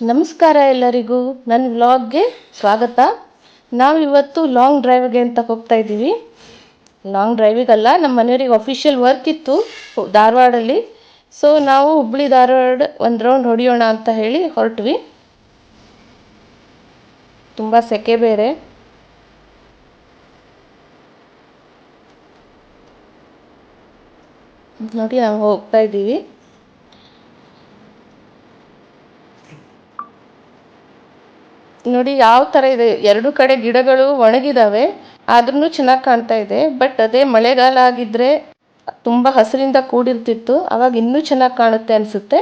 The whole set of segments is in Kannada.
ನಮಸ್ಕಾರ ಎಲ್ಲರಿಗೂ. ನನ್ನ ವ್ಲಾಗ್ಗೆ ಸ್ವಾಗತ. ನಾವು ಇವತ್ತು ಲಾಂಗ್ ಡ್ರೈವ್ಗೆ ಅಂತ ಹೋಗ್ತಾ ಇದ್ದೀವಿ. ಲಾಂಗ್ ಡ್ರೈವಿಗಲ್ಲ ನಮ್ಮ ಮನೆಯವರಿಗೆ ಅಫಿಷಿಯಲ್ ವರ್ಕ್ ಇತ್ತು ಧಾರವಾಡಲ್ಲಿ. ಸೊ ನಾವು ಹುಬ್ಳಿ ಧಾರವಾಡ ಒಂದು ರೌಂಡ್ ಹೊಡೆಯೋಣ ಅಂತ ಹೇಳಿ ಹೊರಟ್ವಿ. ತುಂಬ ಸೆಕೆ ಬೇರೆ. ನೋಡಿ, ನಾವು ಹೋಗ್ತಾ ಇದ್ದೀವಿ. ನೋಡಿ ಯಾವ ಥರ ಇದೆ. ಎರಡು ಕಡೆ ಗಿಡಗಳು ಒಣಗಿದಾವೆ. ಆದ್ರೂ ಚೆನ್ನಾಗಿ ಕಾಣ್ತಾ ಇದೆ. ಬಟ್ ಅದೇ ಮಳೆಗಾಲ ಆಗಿದ್ರೆ ತುಂಬ ಹಸಿರಿಂದ ಕೂಡಿರ್ತಿತ್ತು. ಅವಾಗ ಇನ್ನೂ ಚೆನ್ನಾಗಿ ಕಾಣುತ್ತೆ ಅನಿಸುತ್ತೆ.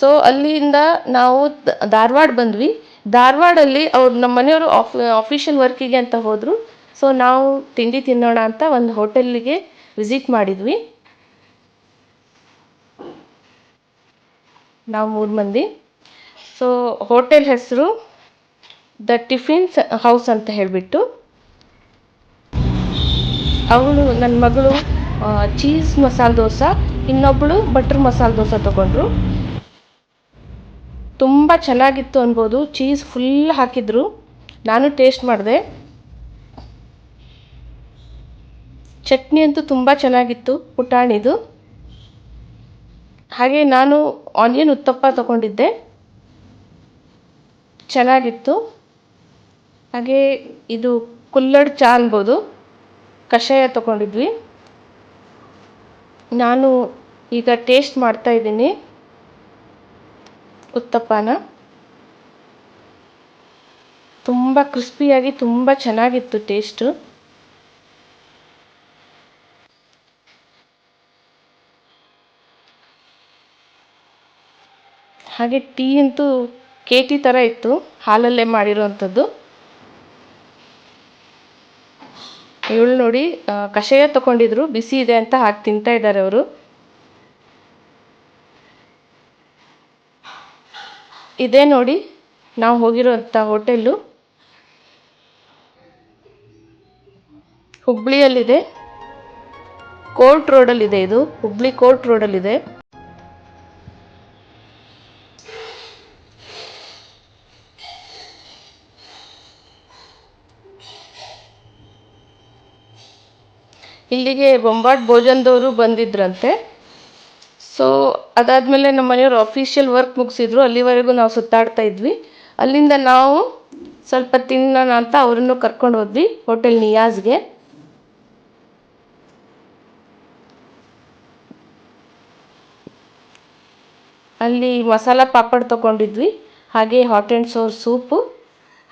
ಸೊ ಅಲ್ಲಿಂದ ನಾವು ಧಾರವಾಡ ಬಂದ್ವಿ. ಧಾರವಾಡಲ್ಲಿ ಅವ್ರು ನಮ್ಮ ಮನೆಯವರು ಆಫ್ ಆಫಿಷಿಯಲ್ ವರ್ಕಿಗೆ ಅಂತ ಹೋದರು. ಸೊ ನಾವು ತಿಂಡಿ ತಿನ್ನೋಣ ಅಂತ ಒಂದು ಹೋಟೆಲ್ಲಿಗೆ ವಿಸಿಟ್ ಮಾಡಿದ್ವಿ. ನಾವು ಮೂರು ಮಂದಿ. ಸೊ ಹೋಟೆಲ್ ಹೆಸರು ದ ಟಿಫಿನ್ಸ್ ಹೌಸ್ ಅಂತ ಹೇಳಿಬಿಟ್ಟು. ಅವಳು ನನ್ನ ಮಗಳು ಚೀಸ್ ಮಸಾಲೆ ದೋಸೆ ಇನ್ನೊಬ್ಬಳು ಬಟರ್ ಮಸಾಲೆ ದೋಸೆ ತಗೊಂಡ್ರು. ತುಂಬ ಚೆನ್ನಾಗಿತ್ತು ಅನ್ಬೋದು ಚೀಸ್ ಫುಲ್ ಹಾಕಿದ್ರು. ನಾನು ಟೇಸ್ಟ್ ಮಾಡಿದೆ. ಚಟ್ನಿ ಅಂತೂ ತುಂಬ ಚೆನ್ನಾಗಿತ್ತು, ಪುಟಾಣಿದು. ಹಾಗೆ ನಾನು ಆನಿಯನ್ ಉತ್ತಪ್ಪ ತಗೊಂಡಿದ್ದೆ. ಚೆನ್ನಾಗಿತ್ತು. ಹಾಗೆ ಇದು ಕುಲ್ಲಡ್ ಚಾ ಅನ್ಬೋದು. ಕಷಾಯ ತಗೊಂಡಿದ್ವಿ. ನಾನು ಈಗ ಟೇಸ್ಟ್ ಮಾಡ್ತಾ ಇದ್ದೀನಿ. ಉತ್ತಪ್ಪನ. ತುಂಬ ಕ್ರಿಸ್ಪಿಯಾಗಿ ತುಂಬ ಚೆನ್ನಾಗಿತ್ತು ಟೇಸ್ಟು. ಹಾಗೆ ಟೀ ಅಂತೂ ಕೇಟಿ ಥರ ಇತ್ತು. ಹಾಲಲ್ಲೇ ಮಾಡಿರೋವಂಥದ್ದು. ಇವಳು ನೋಡಿ ಕಷಾಯ ತಗೊಂಡಿದ್ರು. ಬಿಸಿ ಇದೆ ಅಂತ ಹಾಕಿ ತಿಂತಾ ಇದ್ದಾರೆ ಅವರು. ಇದೇ ನೋಡಿ, ನಾವು ಹೋಗಿರೋಂಥ ಹೋಟೆಲ್ಲು. ಹುಬ್ಳಿಯಲ್ಲಿದೆ. ಕೋರ್ಟ್ ರೋಡಲ್ಲಿದೆ ಇದು. ಹುಬ್ಳಿ ಕೋರ್ಟ್ ರೋಡಲ್ಲಿದೆ. ಇಲ್ಲಿಗೆ ಬೊಂಬಾಟ್ ಭೋಜನದವರು ಬಂದಿದ್ರಂತೆ. ಸೊ ಅದಾದಮೇಲೆ ನಮ್ಮ ಮನೆಯವರು ಅಫಿಷಿಯಲ್ ವರ್ಕ್ ಮುಗಿಸಿದ್ರು. ಅಲ್ಲಿವರೆಗೂ ನಾವು ಸುತ್ತಾಡ್ತಾ ಇದ್ವಿ. ಅಲ್ಲಿಂದ ನಾವು ಸ್ವಲ್ಪ ತಿನ್ನೋಣ ಅಂತ ಅವರನ್ನು ಕರ್ಕೊಂಡು ಹೋದ್ವಿ, ಹೋಟೆಲ್ ನಿಯಾಜ್ಗೆ. ಅಲ್ಲಿ ಮಸಾಲ ಪಾಪಡ್ ತೊಗೊಂಡಿದ್ವಿ, ಹಾಗೆ ಹಾಟ್ ಆ್ಯಂಡ್ ಸೋರ್ ಸೂಪು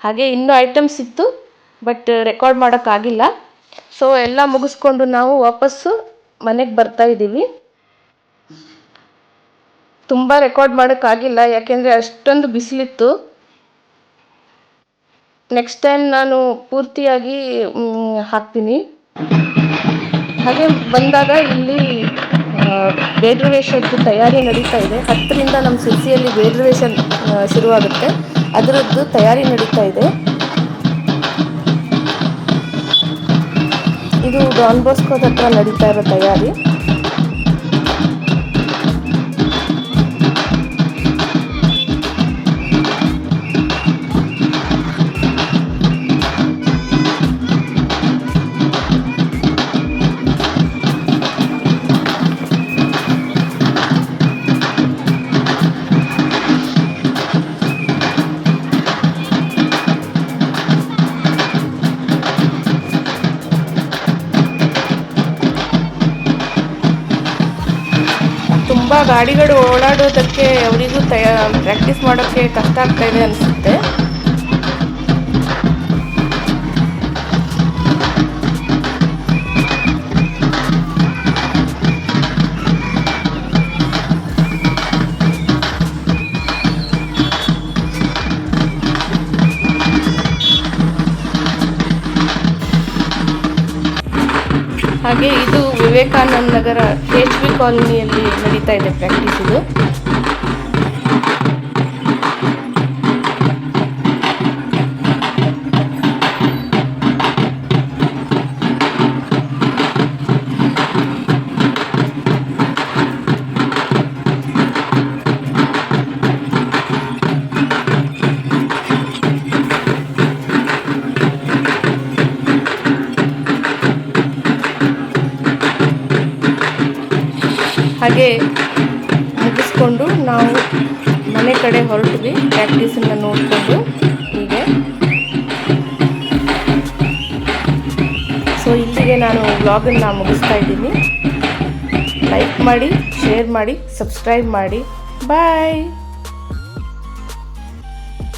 ಹಾಗೆ ಇನ್ನೂ ಐಟಮ್ಸ್ ಇತ್ತು ಬಟ್ ರೆಕಾರ್ಡ್ ಮಾಡೋಕ್ಕಾಗಿಲ್ಲ. ಸೊ ಎಲ್ಲ ಮುಗಿಸ್ಕೊಂಡು ನಾವು ವಾಪಸ್ಸು ಮನೆಗೆ ಬರ್ತಾ ಇದ್ದೀವಿ. ತುಂಬ ರೆಕಾರ್ಡ್ ಮಾಡೋಕ್ಕಾಗಿಲ್ಲ ಯಾಕೆಂದರೆ ಅಷ್ಟೊಂದು ಬಿಸಿಲಿತ್ತು. ನೆಕ್ಸ್ಟ್ ಟೈಮ್ ನಾನು ಪೂರ್ತಿಯಾಗಿ ಹಾಕ್ತೀನಿ. ಹಾಗೆ ಬಂದಾಗ ಇಲ್ಲಿ ಬೇಡ್ರವೇಷದ್ದು ತಯಾರಿ ನಡೀತಾ ಇದೆ. ಹತ್ತರಿಂದ ನಮ್ಮ ಸಿರ್ಸಿಯಲ್ಲಿ ಬೇಡ್ರವೇಷನ್ ಶುರುವಾಗುತ್ತೆ. ಅದರದ್ದು ತಯಾರಿ ನಡೀತಾ ಇದೆ. ಇದು ಡಾನ್ ಬಾಸ್ಕೋದ ಹತ್ರ ನಡೀತಾ ಇರೋ ತಯಾರಿ ತುಂಬ ಗಾಡಿಗಳು ಓಡಾಡೋದಕ್ಕೆ ಅವರಿಗೂ ತಯಾ ಪ್ರಾಕ್ಟೀಸ್ ಮಾಡೋಕ್ಕೆ ಕಷ್ಟ ಆಗ್ತಾ ಇದೆ ಅನಿಸುತ್ತೆ. ಹಾಗೆ ಇದು ವಿವೇಕಾನಂದ ನಗರ ಎಚ್ ವಿ ಕಾಲೋನಿಯಲ್ಲಿ ನಡೀತಾ ಇದೆ ಪ್ರಾಕ್ಟೀಸ್ ಇದು. ಹಾಗೆ ಮುಗಿಸ್ಕೊಂಡು ನಾವು ಮನೆ ಕಡೆ ಹೊರಟ್ವಿ ಪ್ರಾಕ್ಟೀಸನ್ನು ನೋಡಿಕೊಂಡು ಹೀಗೆ. ಸೊ ಇಲ್ಲಿಗೆ ನಾನು ವ್ಲಾಗನ್ನು ಮುಗಿಸ್ತಾ ಇದ್ದೀನಿ. ಲೈಕ್ ಮಾಡಿ ಶೇರ್ ಮಾಡಿ ಸಬ್ಸ್ಕ್ರೈಬ್ ಮಾಡಿ. ಬಾಯ್